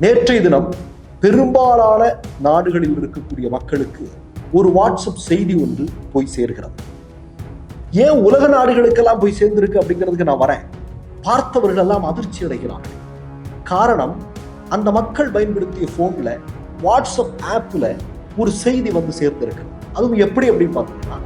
நேற்றைய தினம் பெரும்பாலான நாடுகளில் இருக்கக்கூடிய மக்களுக்கு ஒரு வாட்ஸ்அப் செய்தி ஒன்று போய் சேர்கிறது. ஏன் உலக நாடுகளுக்கெல்லாம் போய் சேர்ந்திருக்கு அப்படிங்கிறதுக்கு நான் வரேன். பார்த்தவர்கள் எல்லாம் அதிர்ச்சி அடைகிறார்கள். காரணம் அந்த மக்கள் பயன்படுத்திய போன்ல வாட்ஸ்அப் ஆப்ல ஒரு செய்தி வந்து சேர்ந்திருக்கு. அதுவும் எப்படி அப்படின்னு பார்த்தீங்கன்னா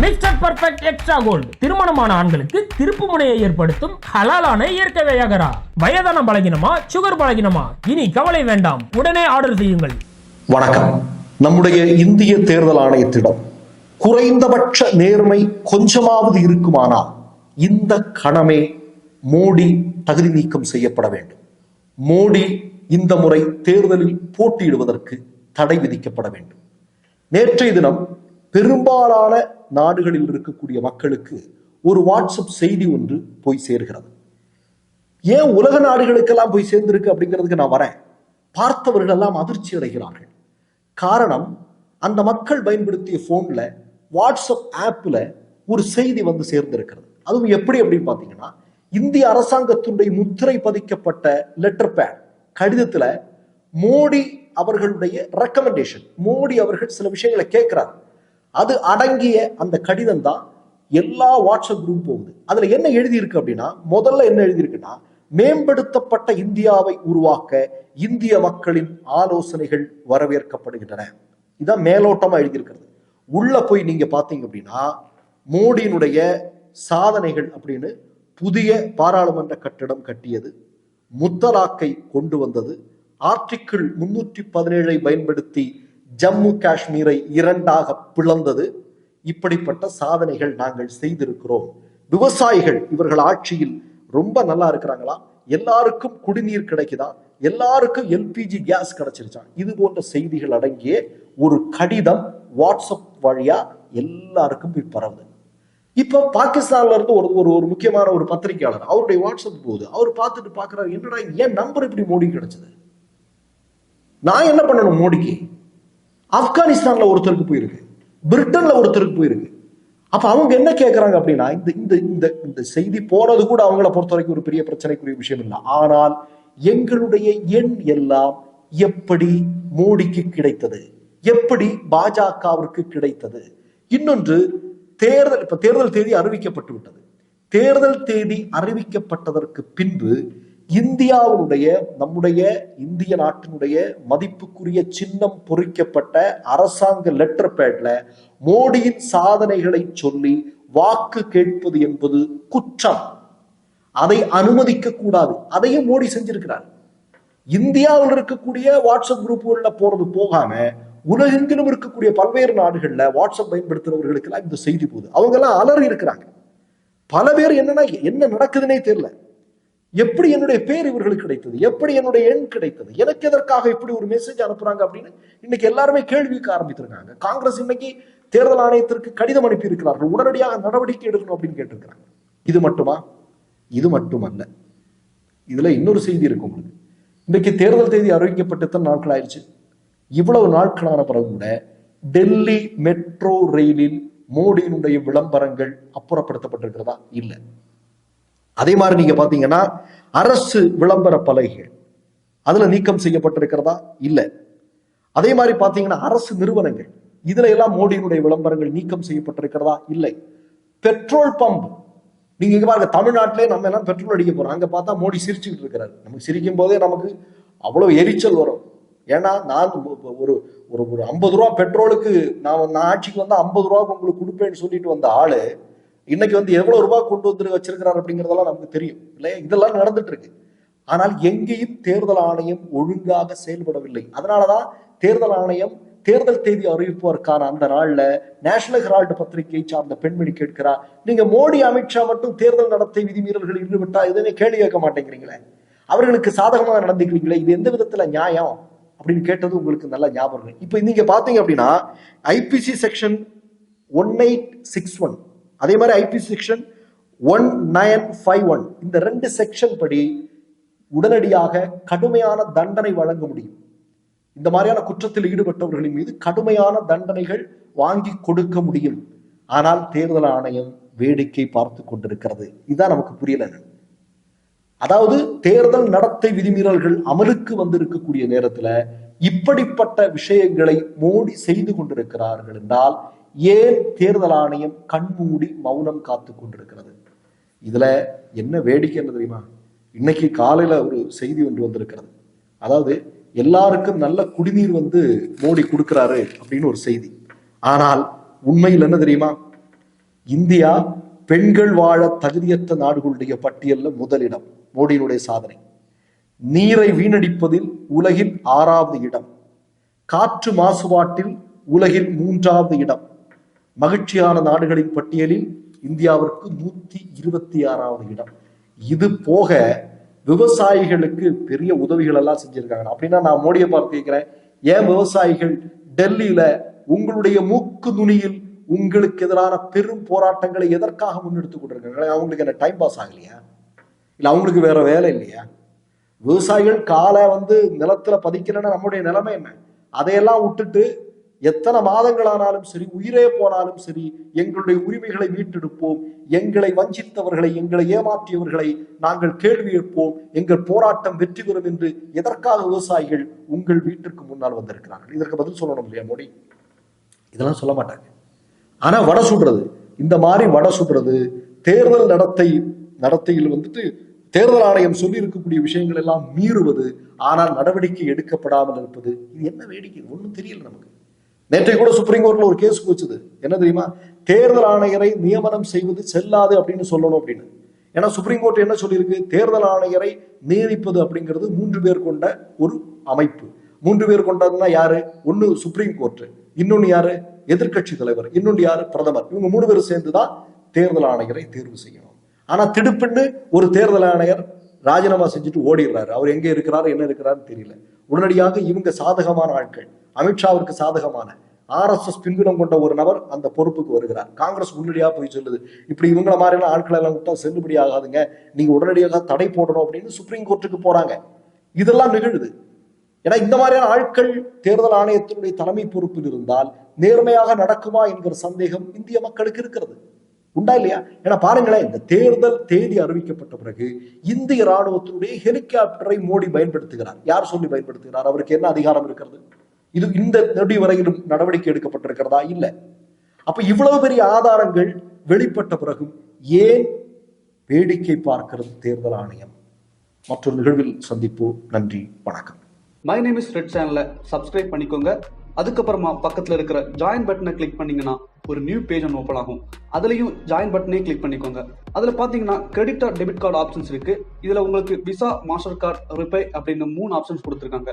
மிஸ்டர் பர்ஃபெக்ட் எக்ஸ்ட்ரா கோல்டு திருமணமான ஆண்களுக்கு திருப்பு முனையை ஏற்படுத்தும் ஹலாலான இயற்கை வியாகரா. வயதான பலகினமா சுகர் பலகினமா? இனி கவலை வேண்டாம். உடனே ஆர்டர் செய்யுங்கள். வணக்கம். நம்முடைய இந்திய தேர்தல் ஆணையத்திடம் குறைந்தபட்ச நேர்மை கொஞ்சமாவது இருக்குமானால் இந்த கணமே மோடி தகுதி நீக்கம் செய்யப்பட வேண்டும். மோடி இந்த முறை தேர்தலில் போட்டியிடுவதற்கு தடை விதிக்கப்பட வேண்டும். நேற்றைய தினம் பெரும்பாலான நாடுகளில் இருக்கக்கூடிய மக்களுக்கு ஒரு வாட்ஸ்அப் செய்தி ஒன்று போய் சேர்கிறது. ஏன் உலக நாடுகளுக்கெல்லாம் போய் சேர்ந்திருக்கு அப்படிங்கிறதுக்கு நான் வரேன். பார்த்தவர்கள் எல்லாம் அதிர்ச்சி அடைகிறார்கள். காரணம் அந்த மக்கள் பயன்படுத்திய போன்ல வாட்ஸ்அப் ஆப்ல ஒரு செய்தி வந்து சேர்ந்திருக்கிறது. அதுவும் எப்படி அப்படின்னு பார்த்தீங்கன்னா இந்திய அரசாங்கத்தினுடைய முத்திரை பதிக்கப்பட்ட லெட்டர் பேட் கடிதத்துல மோடி அவர்களுடைய ரெக்கமெண்டேஷன் மோடி அவர்கள் சில விஷயங்களை கேட்கிறார். அது அடங்கிய அந்த கடிதம் தான் எல்லா வாட்ஸ்அப் குரூப் போகுது. அதுல என்ன எழுதியிருக்கு அப்படின்னா முதல்ல என்ன எழுதியிருக்குன்னா மேம்படுத்தப்பட்ட இந்தியாவை உருவாக்க இந்திய மக்களின் ஆலோசனைகள் வரவேற்கப்படுகின்றன. இதான் மேலோட்டமா எழுதியிருக்கிறது. உள்ள போய் நீங்க பாத்தீங்க அப்படின்னா மோடியினுடைய சாதனைகள் அப்படின்னு புதிய பாராளுமன்ற கட்டிடம் கட்டியது முத்தலாக்கை கொண்டு வந்தது ஆர்டிக்கிள் முன்னூற்றி பதினேழை பயன்படுத்தி ஜம்மு காஷ்மீரை இரண்டாக பிளந்தது. இப்படிப்பட்ட சாதனைகள் நாங்கள் செய்திருக்கிறோம். விவசாயிகள் இவர்கள் ஆட்சியில் ரொம்ப நல்லா இருக்கிறாங்களா? எல்லாருக்கும் குடிநீர் கிடைக்குதா? எல்லாருக்கும் எல்பிஜி கேஸ் கிடைச்சிருச்சா? இது போன்ற செய்திகள் அடங்கிய ஒரு கடிதம் வாட்ஸ்அப் வழியா எல்லாருக்கும் பரவுது. இப்போ பாகிஸ்தான்ல இருந்து ஒரு ஒரு ஒரு முக்கியமான ஒரு பத்திரிகையாளர் அவருடைய வாட்ஸ்அப் போகுது. அவர் பார்த்துட்டு பாக்குறாரு என்னடா என் நம்பர் இப்படி மோடி கிடைச்சது? நான் என்ன பண்ணணும் மோடிக்கு? ஆப்கானிஸ்தான்ல ஒருத்தருக்கு போயிருக்கு. பிரிட்டன்ல ஒருத்தருக்கு போயிருக்கு. அப்ப அவங்க என்ன கேட்கறாங்க அப்படின்னா இந்த இந்த இந்த இந்த செய்தி போனது கூட அவங்கள பொறுத்த வரைக்கும் ஒரு பெரிய பிரச்சனைக்குரிய விஷயம் இல்லை. ஆனால் எங்களுடைய எண் எல்லாம் எப்படி மோடிக்கு கிடைத்தது? எப்படி பாஜகவிற்கு கிடைத்தது? இன்னொன்று தேர்தல் இப்ப தேர்தல் தேதி அறிவிக்கப்பட்டு விட்டது. தேர்தல் தேதி அறிவிக்கப்பட்டதற்கு பின்பு இந்தியாவுடைய நம்முடைய இந்திய நாட்டினுடைய மதிப்புக்குரிய சின்னம் பொறிக்கப்பட்ட அரசாங்க லெட்டர் பேட்ல மோடியின் சாதனைகளை சொல்லி வாக்கு கேட்பது என்பது குற்றம். அதை அனுமதிக்க கூடாது. அதையும் மோடி செஞ்சிருக்கிறார். இந்தியாவில் இருக்கக்கூடிய வாட்ஸ்அப் குரூப்புகளில் போறது போகாம உலகெங்கிலும் இருக்கக்கூடிய பல்வேறு நாடுகள்ல வாட்ஸ்அப் பயன்படுத்துறவர்களுக்கு எல்லாம் இந்த செய்தி போகுது. அவங்க எல்லாம் அலறி இருக்கிறாங்க பல பேர் என்னன்னா என்ன நடக்குதுன்னே தெரியல. எப்படி என்னுடைய பேர் இவர்களுக்கு கிடைத்தது? எப்படி என்னுடைய எண் கிடைத்தது? எனக்கு எதற்காக இப்படி ஒரு மெசேஜ் அனுப்புறாங்க அப்படின்னு இன்னைக்கு எல்லாருமே கேள்விக்கு ஆரம்பித்திருக்காங்க. காங்கிரஸ் இன்னைக்கு தேர்தல் ஆணையத்திற்கு கடிதம் அனுப்பி இருக்கிறார்கள் உடனடியாக நடவடிக்கை எடுக்கணும் அப்படின்னு கேட்டிருக்கிறாங்க. இது மட்டுமா? இது மட்டுமல்ல. இதுல இன்னொரு செய்தி இருக்கு உங்களுக்கு இன்னைக்கு தேர்தல் தேதி அறிவிக்கப்பட்டு எத்தனை நாட்கள் ஆயிடுச்சு. இவ்வளவு நாட்களான பிறகு கூட டெல்லி மெட்ரோ ரயிலில் மோடியினுடைய விளம்பரங்கள் அப்புறப்படுத்தப்பட்டிருக்கிறதா? இல்லை. அதே மாதிரி நீங்க பாத்தீங்கன்னா அரசு விளம்பர பலகைகள். அதுல நீக்கம் செய்யப்பட்டிருக்கிறதா? இல்லை. அதே மாதிரி பாத்தீங்கன்னா அரசு நிறுவனங்கள். இதுல எல்லாம் மோடியினுடைய விளம்பரங்கள் நீக்கம் செய்யப்பட்டிருக்கிறதா? இல்லை. Petrol pump. நீங்க இங்க பாருங்க தமிழ்நாட்டிலே நம்ம எல்லாம் பெட்ரோல் அடிக்க போறோம். அங்க பார்த்தா மோடி சிரிச்சுக்கிட்டு இருக்கிறாரு. நமக்கு சிரிக்கும் போதே நமக்கு அவ்வளவு எரிச்சல் வரும். ஏன்னா நான் ஒரு ஒரு ஒரு ஐம்பது ரூபா பெட்ரோலுக்கு நான் நான் ஆட்சிக்கு வந்தா ஐம்பது ரூபாவுக்கு உங்களுக்கு கொடுப்பேன்னு சொல்லிட்டு வந்த ஆளு இன்னைக்கு வந்து எவ்வளவு ரூபாய் கொண்டு வந்து வச்சிருக்கிறார் அப்படிங்கறதெல்லாம் நமக்கு தெரியும் இல்லையா? இதெல்லாம் நடந்துட்டு இருக்கு ஆனால் எங்கேயும் தேர்தல் ஆணையம் ஒழுங்காக செயல்படவில்லை. அதனாலதான் தேர்தல் ஆணையம் தேர்தல் தேதி அறிவிப்பதற்கான அந்த நாள்ல நேஷனல் ஹெரால்டு பத்திரிகையை சார்ந்த பெண்மணி கேட்கிறார் நீங்க மோடி அமித்ஷா மட்டும் தேர்தல் நடத்தை விதிமீறல்கள் ஈடுபட்டா எதுவுமே கேள்வி கேட்க மாட்டேங்கிறீங்களே? அவர்களுக்கு சாதகமாக நடந்துக்கிறீங்களே? இது எந்த விதத்துல நியாயம்? அப்படின்னு கேட்டது உங்களுக்கு நல்லா ஞாபகம் இப்போ நீங்க பாத்தீங்க அப்படின்னா IPC section one eight six one அதே மாதிரி IP section one nine five one இந்த ரெண்டு செக்ஷன் படி உடனடியாக கடுமையான தண்டனை வழங்க முடியும். இந்த மாதிரியான குற்றத்தில் ஈடுபட்டவர்களின் மீது கடுமையான தண்டனைகள் வாங்கி கொடுக்க முடியும். ஆனால் தேர்தல் ஆணையம் வேடிக்கை பார்த்து கொண்டிருக்கிறது. இதுதான் நமக்கு புரியல. அதாவது தேர்தல் நடத்தை விதிமீறல்கள் அமலுக்கு வந்திருக்கக்கூடிய நேரத்துல இப்படிப்பட்ட விஷயங்களை மோடி செய்து கொண்டிருக்கிறார்கள் என்றால் ஏன் தேர்தல் ஆணையம் கண்மூடி மௌனம் காத்து கொண்டிருக்கிறது. இதுல என்ன வேடிக்கை என்ன தெரியுமா? இன்னைக்கு காலையில ஒரு செய்தி ஒன்று வந்திருக்கிறது. அதாவது எல்லாருக்கும் நல்ல குடிநீர் வந்து மோடி கொடுக்கிறாரு அப்படின்னு ஒரு செய்தி. ஆனால் உண்மையில் என்ன தெரியுமா? இந்தியா பெண்கள் வாழ தகுதியற்ற நாடுகளுடைய பட்டியல்ல முதலிடம் மோடியினுடைய சாதனை. நீரை வீணடிப்பதில் உலகில் ஆறாவது இடம். காற்று மாசுபாட்டில் உலகில் மூன்றாவது இடம். மகிழ்ச்சியான நாடுகளின் பட்டியலில் இந்தியாவிற்கு நூத்தி இருபத்தி ஆறாவது இடம். இது போக விவசாயிகளுக்கு பெரிய உதவிகள் எல்லாம் செஞ்சிருக்காங்க. அப்படின்னா நான் மோடியை பார்த்து கேட்கிறேன். ஏன் விவசாயிகள் டெல்லியில உங்களுடைய மூக்கு நுனியில் உங்களுக்கு எதிரான பெரும் போராட்டங்களை எதற்காக முன்னெடுத்து கொண்டிருக்காங்க? அவங்களுக்கு என்ன டைம் பாஸ் ஆகலையா? இல்ல அவங்களுக்கு வேற வேலை இல்லையா? விவசாயிகள் காலை வந்து நிலத்துல பதிக்கலன்னா நம்முடைய நிலைமை என்ன? அதையெல்லாம் விட்டுட்டு எத்தனை மாதங்களானாலும் சரி உயிரே போனாலும் சரி எங்களுடைய உரிமைகளை மீட்டெடுப்போம். எங்களை வஞ்சித்தவர்களை எங்களை ஏமாற்றியவர்களை நாங்கள் கேள்வி எழுப்போம். எங்கள் போராட்டம் வெற்றி பெறும் என்று எதற்காக விவசாயிகள் உங்கள் வீட்டிற்கு முன்னால் வந்திருக்கிறார்கள்? இதற்கு பதில் சொல்லணும் இல்லையா மோடி? இதெல்லாம் சொல்ல மாட்டாங்க. ஆனா வடை சுடுறது இந்த மாதிரி வடை சுடுறது தேர்தல் நடத்தை நடத்தையில் வந்துட்டு தேர்தல் ஆணையம் சொல்லி இருக்கக்கூடிய விஷயங்கள் எல்லாம் மீறுவது ஆனால் நடவடிக்கை எடுக்கப்படாமல் இருப்பது இது என்ன வேடிக்கை? ஒன்றும் தெரியல நமக்கு. நேற்றை கூட சுப்ரீம் கோர்ட்ல ஒரு கேஸ் போச்சுது என்ன தெரியுமா? தேர்தல் ஆணையரை நியமனம் செய்வது செல்லாது அப்படின்னு சொல்லணும் அப்படின்னு. ஏன்னா சுப்ரீம் கோர்ட் என்ன சொல்லியிருக்கு? தேர்தல் ஆணையரை நியமிப்பது அப்படிங்கிறது மூன்று பேர் கொண்ட ஒரு அமைப்பு. மூன்று பேர் கொண்டதுன்னா யாரு? ஒன்னு சுப்ரீம் கோர்ட் இன்னொன்னு யாரு? எதிர்க்கட்சி தலைவர். இன்னொன்று யாரு? பிரதமர். இவங்க மூணு பேரும் சேர்ந்துதான் தேர்தல் ஆணையரை தேர்வு செய்யணும். ஆனா திடுப்புன்னு ஒரு தேர்தல் ஆணையர் ராஜினாமா செஞ்சுட்டு ஓடிடுறாரு. அவர் எங்க இருக்கிறாரு? என்ன இருக்கிறாருன்னு தெரியல. உடனடியாக இவங்க சாதகமான ஆட்கள். அமித்ஷாவிற்கு சாதகமான ஆர்எஸ்எஸ் பின்புலம் கொண்ட ஒரு நபர் அந்த பொறுப்புக்கு வருகிறார். காங்கிரஸ் முன்னடியாக போய் சொல்லுது இப்படி இவங்கள மாதிரிலாம் ஆட்களை எல்லாம் விட்டா செல்லுபடி ஆகாதுங்க நீங்க உடனடியாக தடை போடணும் அப்படின்னு சுப்ரீம் கோர்ட்டுக்கு போறாங்க. இதெல்லாம் நிகழுது. ஏன்னா இந்த மாதிரியான ஆட்கள் தேர்தல் ஆணையத்தினுடைய தலைமை பொறுப்பில் இருந்தால் நேர்மையாக நடக்குமா என்கிற சந்தேகம் இந்திய மக்களுக்கு இருக்கிறது. உண்டா இல்லையா? ஏன்னா பாருங்களேன் இந்த தேர்தல் தேதி அறிவிக்கப்பட்ட பிறகு இந்திய ராணுவத்தினுடைய ஹெலிகாப்டரை மோடி பயன்படுத்துகிறார். யார் சொல்லி பயன்படுத்துகிறார்? அவருக்கு என்ன அதிகாரம் இருக்கிறது? இது இந்த நொடி வரையிலும் நடவடிக்கை எடுக்கப்பட்டிருக்கிறதா? இல்ல. அப்ப இவ்வளவு பெரிய ஆதாரங்கள் வெளிப்பட்ட பிறகும் ஏன் வேடிக்கை பார்க்கிறது தேர்தல் ஆணையம்? மற்றொரு நிகழ்வில் சந்திப்பு நன்றி வணக்கம். மை நேம் இஸ் ரெட் சேனலை சப்ஸ்கிரைப் பண்ணிக்கோங்க. அதுக்கப்புறமா பக்கத்தில் இருக்கிற ஜாயின் பட்டனை கிளிக் பண்ணீங்கன்னா ஒரு நியூ பேஜ் ஒன்று ஓப்பன் ஆகும். அதுலேயும் ஜாயின் பட்டனே கிளிக் பண்ணிக்கோங்க. அதில் பார்த்தீங்கன்னா credit or debit card options இருக்கு. இதில் உங்களுக்கு விசா மாஸ்டர் கார்டு ரிப்பே அப்படின்னு மூணு ஆப்ஷன்ஸ் கொடுத்துருக்காங்க.